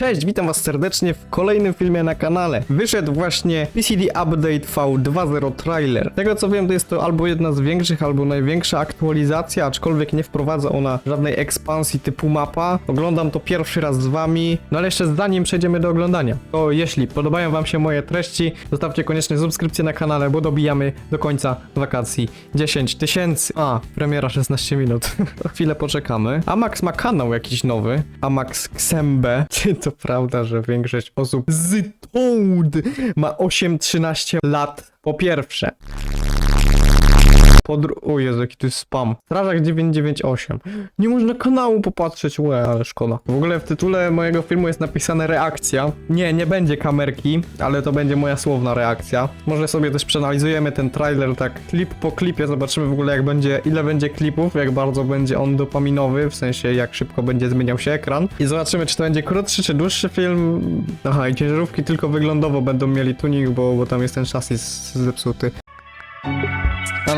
Cześć, witam was serdecznie w kolejnym filmie na kanale. Wyszedł właśnie PCD Update V2.0 trailer. Tego co wiem, to jest to albo jedna z większych, albo największa aktualizacja, aczkolwiek nie wprowadza ona żadnej ekspansji typu mapa. Oglądam to pierwszy raz z wami, no ale jeszcze zanim przejdziemy do oglądania, to jeśli podobają wam się moje treści, zostawcie koniecznie subskrypcję na kanale, bo dobijamy do końca wakacji 10 tysięcy. A, premiera 16 minut. To chwilę poczekamy. A Max ma kanał jakiś nowy. A Max Xembe. Czy to prawda, że większość osób z Toad ma 8-13 lat? Po pierwsze. Po dru- o Jezu, jaki to jest spam. Strażak 998. Nie można kanału popatrzeć, łe, ale szkoda. W ogóle w tytule mojego filmu jest napisane reakcja. Nie, nie będzie kamerki, ale to będzie moja słowna reakcja. Może sobie też przeanalizujemy ten trailer tak klip po klipie, zobaczymy w ogóle jak będzie, ile będzie klipów, jak bardzo będzie on dopaminowy, w sensie jak szybko będzie zmieniał się ekran. I zobaczymy, czy to będzie krótszy, czy dłuższy film. Aha, i ciężarówki tylko wyglądowo będą mieli tuning, bo, bo tam jest ten chassis zepsuty.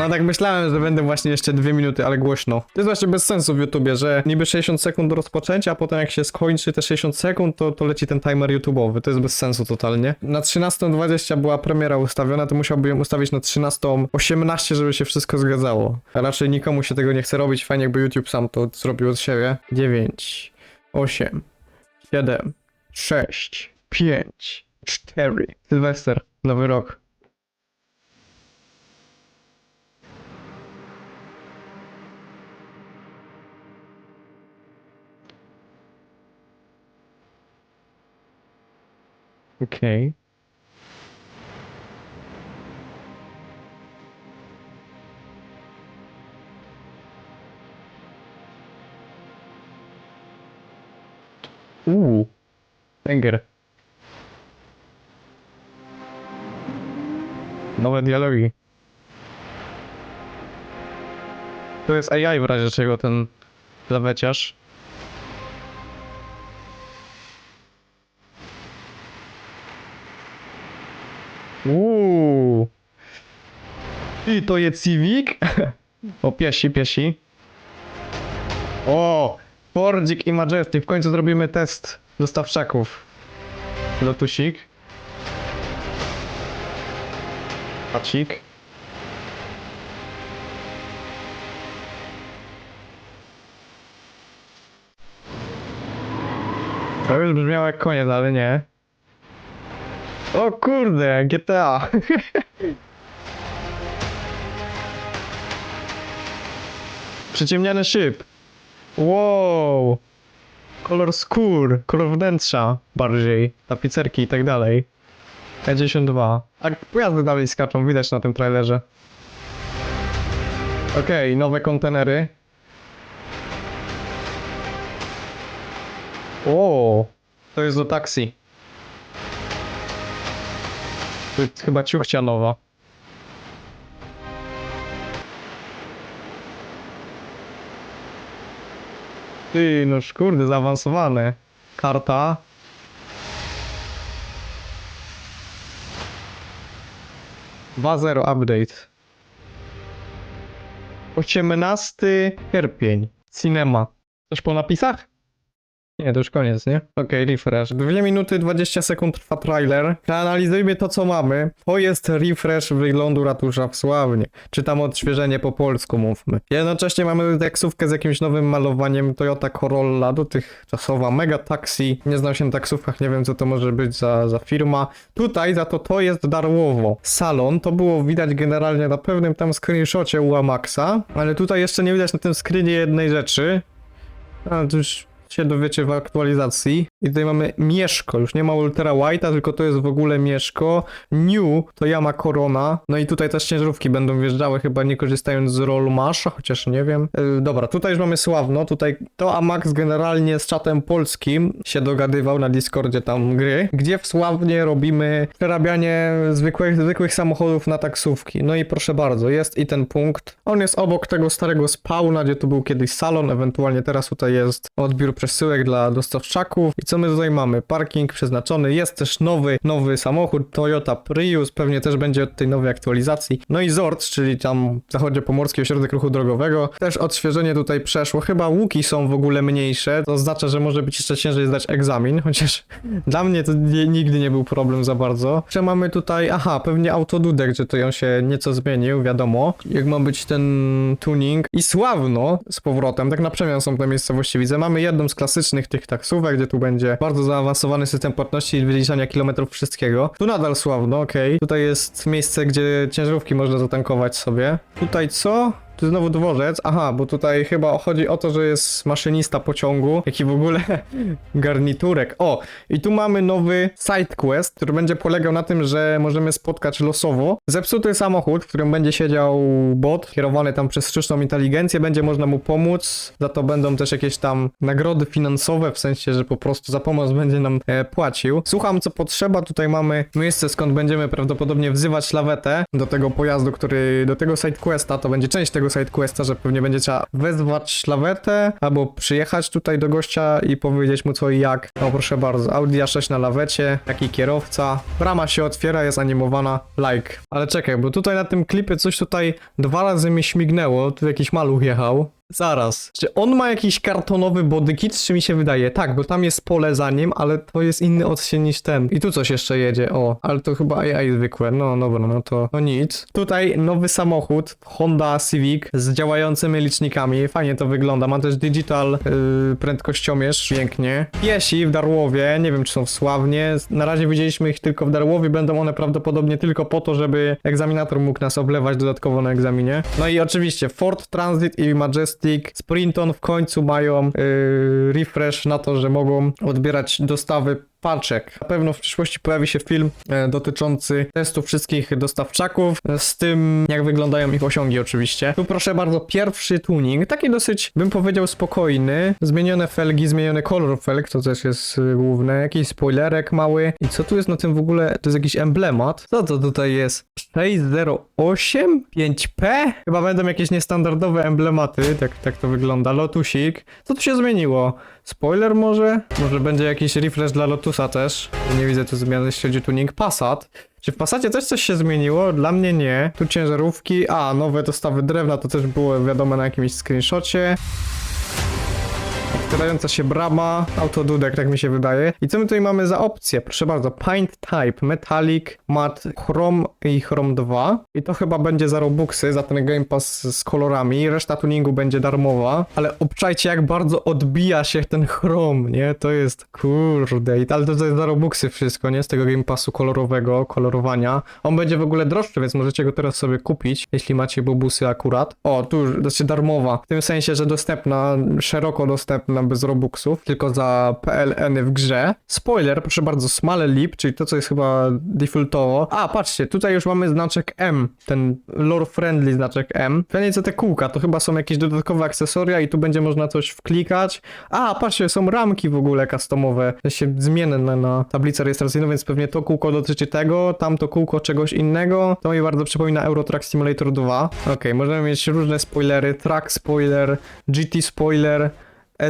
No, tak myślałem, że będę właśnie jeszcze dwie minuty, ale głośno. To jest właśnie bez sensu w YouTubie, że niby 60 sekund do rozpoczęcia, a potem jak się skończy te 60 sekund, to, to leci ten timer YouTubeowy. To jest bez sensu totalnie. Na 13.20 była premiera ustawiona, to musiałbym ją ustawić na 13.18, żeby się wszystko zgadzało. A raczej nikomu się tego nie chce robić, fajnie jakby YouTube sam to zrobił od siebie. 9, 8, 7, 6, 5, 4. Sylwester, nowy rok. Okej. Uuu. Węgier. Nowe dialogi. To jest AI w razie czego ten zaweciarz. Uuu. I to jest Civic? O, piesi, piesi. O! Fordzik i Majesty. W końcu zrobimy test dostawczaków. Lotusik. Pacik. To już brzmiało jak koniec, ale nie. O kurde, GTA. Przyciemniany szyb. Wow. Kolor skór, kolor wnętrza bardziej, tapicerki i tak dalej. E92. A pojazdy dalej skaczą, widać na tym trailerze. Okej, nowe kontenery. O, to jest do taksi. To jest chyba ciuchcia nowa. Ty, no kurde, zaawansowane. Karta. Dwa zero update. 18 sierpień. Cinema. Coś po napisach? Nie, to już koniec, nie? Okej, refresh. 2 minuty 20 sekund trwa trailer. Przeanalizujmy to, co mamy. To jest refresh wyglądu ratusza w Sławnie. Czy tam odświeżenie po polsku, mówmy. Jednocześnie mamy taksówkę z jakimś nowym malowaniem Toyota Corolla, dotychczasowa Mega Taxi. Nie znam się na taksówkach, nie wiem, co to może być za, za firma. Tutaj za to to jest darmowo. Salon, to było widać generalnie na pewnym tam screenshocie u Amaxa, ale tutaj jeszcze nie widać na tym screenie jednej rzeczy. A, to już się dowiecie w aktualizacji. I tutaj mamy Mieszko, już nie ma Ultra White'a, tylko to jest w ogóle Mieszko. New to Yama Corona. No i tutaj też ciężarówki będą wjeżdżały, chyba nie korzystając z Roll Masha, chociaż nie wiem. Yy, dobra, tutaj już mamy Sławno, tutaj to Amax generalnie z czatem polskim się dogadywał na Discordzie tam gry, gdzie w Sławnie robimy przerabianie zwykłych, zwykłych samochodów na taksówki. No i proszę bardzo, jest i ten punkt. On jest obok tego starego spawna, gdzie tu był kiedyś salon, ewentualnie teraz tutaj jest odbiór przesyłek dla dostawczaków. I co my tutaj mamy? Parking przeznaczony, jest też nowy, nowy samochód Toyota Prius, pewnie też będzie od tej nowej aktualizacji. No i Zord, czyli tam zachodnio-pomorski ośrodek ruchu drogowego. Też odświeżenie tutaj przeszło. Chyba łuki są w ogóle mniejsze, to oznacza, że może być jeszcze ciężej zdać egzamin, chociaż dla mnie to nie, nigdy nie był problem za bardzo. Jeszcze mamy tutaj, aha, pewnie autodudek, że to ją się nieco zmienił, wiadomo. Jak ma być ten tuning. I Sławno z powrotem, tak na przemian są te miejscowości, widzę. Mamy jedną z klasycznych tych taksówek, gdzie tu będzie bardzo zaawansowany system płatności i wyliczania kilometrów wszystkiego. Tu nadal Sławno, okej. Tutaj jest miejsce, gdzie ciężarówki można zatankować sobie. Tutaj co? Tu znowu dworzec. Aha, bo tutaj chyba chodzi o to, że jest maszynista pociągu, jaki w ogóle garniturek. O, i tu mamy nowy side quest, który będzie polegał na tym, że możemy spotkać losowo zepsuty samochód, w którym będzie siedział bot kierowany tam przez sztuczną inteligencję, będzie można mu pomóc. Za to będą też jakieś tam nagrody finansowe, w sensie, że po prostu za pomoc będzie nam e, płacił. Słucham, co potrzeba. Tutaj mamy miejsce, skąd będziemy prawdopodobnie wzywać lawetę do tego pojazdu, który do tego side questa. To będzie część tego side questa, że pewnie będzie trzeba wezwać lawetę albo przyjechać tutaj do gościa i powiedzieć mu co i jak. No proszę bardzo, Audi A6 na lawecie, taki kierowca. Brama się otwiera, jest animowana, like. Ale czekaj, bo tutaj na tym klipie coś tutaj dwa razy mi śmignęło, tu jakiś maluch jechał. Zaraz. Czy on ma jakiś kartonowy bodykit, czy mi się wydaje? Tak, bo tam jest pole za nim, ale to jest inny odcień niż ten. I tu coś jeszcze jedzie, o. Ale to chyba AI zwykłe. No dobra, no to no nic. Tutaj nowy samochód, Honda Civic z działającymi licznikami. Fajnie to wygląda. Ma też digital yy, prędkościomierz. Pięknie. Piesi w Darłowie, nie wiem czy są w Sławnie. Na razie widzieliśmy ich tylko w Darłowie. Będą one prawdopodobnie tylko po to, żeby egzaminator mógł nas oblewać dodatkowo na egzaminie. No i oczywiście Ford Transit i Majestic Sprinton w końcu mają yy, refresh na to, że mogą odbierać dostawy paczek. Na pewno w przyszłości pojawi się film e, dotyczący testu wszystkich dostawczaków e, z tym, jak wyglądają ich osiągi oczywiście. Tu proszę bardzo, pierwszy tuning, taki dosyć, bym powiedział, spokojny. Zmienione felgi, zmieniony kolor felg, to też jest y, główne. Jakiś spoilerek mały. I co tu jest na tym w ogóle? To jest jakiś emblemat. Co to tutaj jest? 608? 5P? Chyba będą jakieś niestandardowe emblematy, tak, tak to wygląda. Lotusik. Co tu się zmieniło? Spoiler może? Może będzie jakiś refresh dla Lotusa też? Nie widzę tu zmiany, o tuning. Passat. Czy w Passacie też coś się zmieniło? Dla mnie nie. Tu ciężarówki. A, nowe dostawy drewna to też było wiadomo na jakimś screenshocie. Otwierająca się brama, autodudek, tak mi się wydaje. I co my tutaj mamy za opcję? Proszę bardzo, Paint Type, Metallic, Matte, Chrome i Chrome 2. I to chyba będzie za Robuxy, za ten Game Pass z kolorami. Reszta tuningu będzie darmowa. Ale obczajcie, jak bardzo odbija się ten Chrome, nie? To jest kurde. I ale to jest za Robuxy wszystko, nie? Z tego Game Passu kolorowego, kolorowania. On będzie w ogóle droższy, więc możecie go teraz sobie kupić, jeśli macie bobusy akurat. O, tu, znaczy darmowa. W tym sensie, że dostępna, szeroko dostępna bez Robuxów, tylko za PLN w grze. Spoiler, proszę bardzo, Small Lip, czyli to, co jest chyba defaultowo. A, patrzcie, tutaj już mamy znaczek M, ten lore-friendly znaczek M. Fajnie co te kółka, to chyba są jakieś dodatkowe akcesoria i tu będzie można coś wklikać. A, patrzcie, są ramki w ogóle customowe, się zmienne na tablicę rejestracyjną, więc pewnie to kółko dotyczy tego, tamto kółko czegoś innego. To mi bardzo przypomina Euro Truck Simulator 2. Okej, możemy mieć różne spoilery, track spoiler, GT spoiler,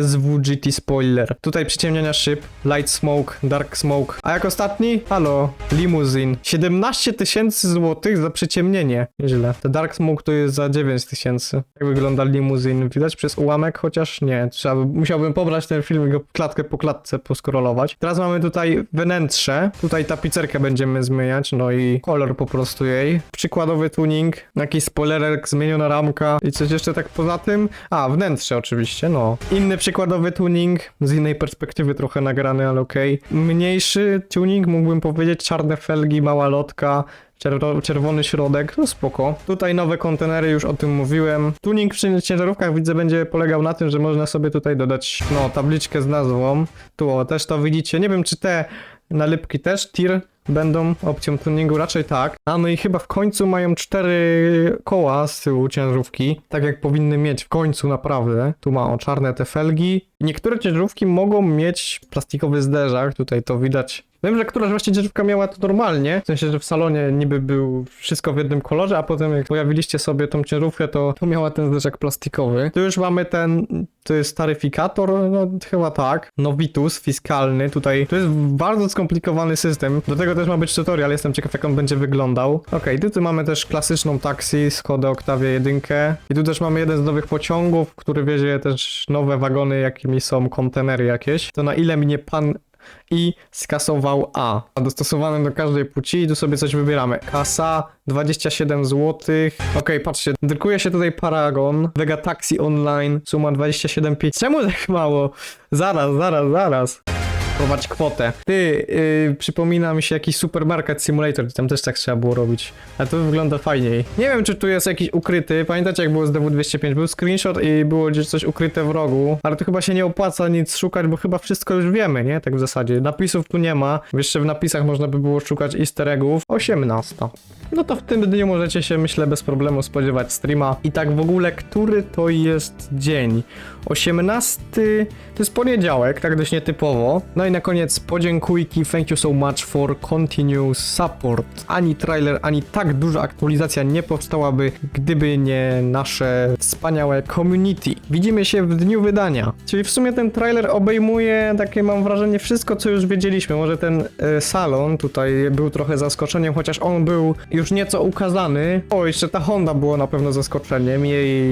SWGT Spoiler. Tutaj przyciemniania szyb, Light Smoke, Dark Smoke. A jak ostatni? Halo, Limuzin. 17 tysięcy złotych za przyciemnienie. Nieźle. Te Dark Smoke to jest za 9 tysięcy. Jak wygląda Limuzin? Widać przez ułamek? Chociaż nie. Trzeba by, musiałbym pobrać ten film i go klatkę po klatce poskrolować. Teraz mamy tutaj wnętrze. Tutaj tapicerkę będziemy zmieniać, no i kolor po prostu jej. Przykładowy tuning, jakiś spoilerek, zmieniona ramka i coś jeszcze tak poza tym. A, wnętrze oczywiście, no. Inny przykładowy tuning, z innej perspektywy trochę nagrany, ale okej. Mniejszy tuning, mógłbym powiedzieć, czarne felgi, mała lotka, czerwo- czerwony środek, no spoko. Tutaj nowe kontenery, już o tym mówiłem. Tuning przy ciężarówkach widzę będzie polegał na tym, że można sobie tutaj dodać, no, tabliczkę z nazwą. Tu o, też to widzicie. Nie wiem, czy te nalepki też tir będą opcją tuningu, raczej tak. A no i chyba w końcu mają cztery koła z tyłu ciężarówki, tak jak powinny mieć w końcu naprawdę. Tu ma o czarne te felgi. Niektóre ciężarówki mogą mieć plastikowy zderzak, tutaj to widać Wiem, że któraś właśnie ciężarówka miała to normalnie, w sensie, że w salonie niby był wszystko w jednym kolorze, a potem jak pojawiliście sobie tą ciężarówkę, to, to miała ten zderzak plastikowy. Tu już mamy ten, to jest taryfikator, no chyba tak, Novitus fiskalny, tutaj to jest bardzo skomplikowany system, do tego też ma być tutorial, jestem ciekaw jak on będzie wyglądał. Okej, tu, tu mamy też klasyczną taksi, Skoda Octavia 1 i tu też mamy jeden z nowych pociągów, który wiezie też nowe wagony, jakimi są kontenery jakieś. To na ile mnie pan i skasował A. Dostosowane do każdej płci i tu sobie coś wybieramy. Kasa 27 zł. Okej, patrzcie, drukuje się tutaj Paragon, Vega Taxi Online, suma 27,5. Czemu tak mało? Zaraz, zaraz, zaraz. Prowadź kwotę. Ty, yy, przypomina mi się jakiś supermarket simulator, tam też tak trzeba było robić. Ale to wygląda fajniej. Nie wiem, czy tu jest jakiś ukryty. Pamiętacie, jak było z DW205? Był screenshot i było gdzieś coś ukryte w rogu. Ale to chyba się nie opłaca nic szukać, bo chyba wszystko już wiemy, nie? Tak w zasadzie. Napisów tu nie ma. Jeszcze w napisach można by było szukać easter eggów. 18. No to w tym dniu możecie się, myślę, bez problemu spodziewać streama. I tak w ogóle, który to jest dzień? 18 to jest poniedziałek, tak dość nietypowo. No i na koniec podziękujki, thank you so much for continuous support. Ani trailer, ani tak duża aktualizacja nie powstałaby, gdyby nie nasze wspaniałe community. Widzimy się w dniu wydania. Czyli w sumie ten trailer obejmuje, takie mam wrażenie, wszystko co już wiedzieliśmy. Może ten e, salon tutaj był trochę zaskoczeniem, chociaż on był już nieco ukazany. O, jeszcze ta Honda było na pewno zaskoczeniem. Jej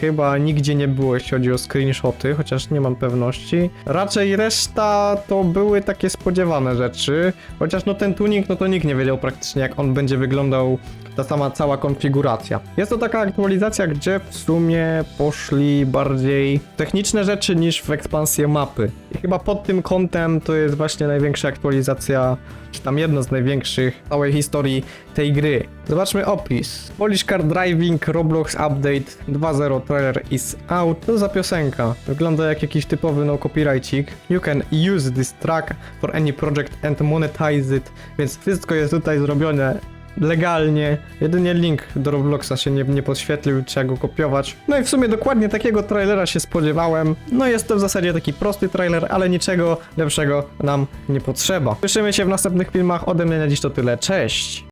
chyba nigdzie nie było, jeśli chodzi o screenshoty, chociaż nie mam pewności. Raczej reszta to były takie spodziewane rzeczy. Chociaż no ten tuning, no to nikt nie wiedział praktycznie jak on będzie wyglądał ta sama cała konfiguracja. Jest to taka aktualizacja, gdzie w sumie poszli bardziej techniczne rzeczy niż w ekspansję mapy. I chyba pod tym kątem to jest właśnie największa aktualizacja, czy tam jedna z największych całej historii tej gry. Zobaczmy opis. Polish Car Driving Roblox Update 2.0 trailer is out. To za piosenka. Wygląda jak jakiś typowy no copyrightcik. You can use this track for any project and monetize it. Więc wszystko jest tutaj zrobione legalnie. Jedynie link do Robloxa się nie, nie podświetlił, trzeba go kopiować. No i w sumie dokładnie takiego trailera się spodziewałem. No jest to w zasadzie taki prosty trailer, ale niczego lepszego nam nie potrzeba. Słyszymy się w następnych filmach. Ode mnie na dziś to tyle. Cześć!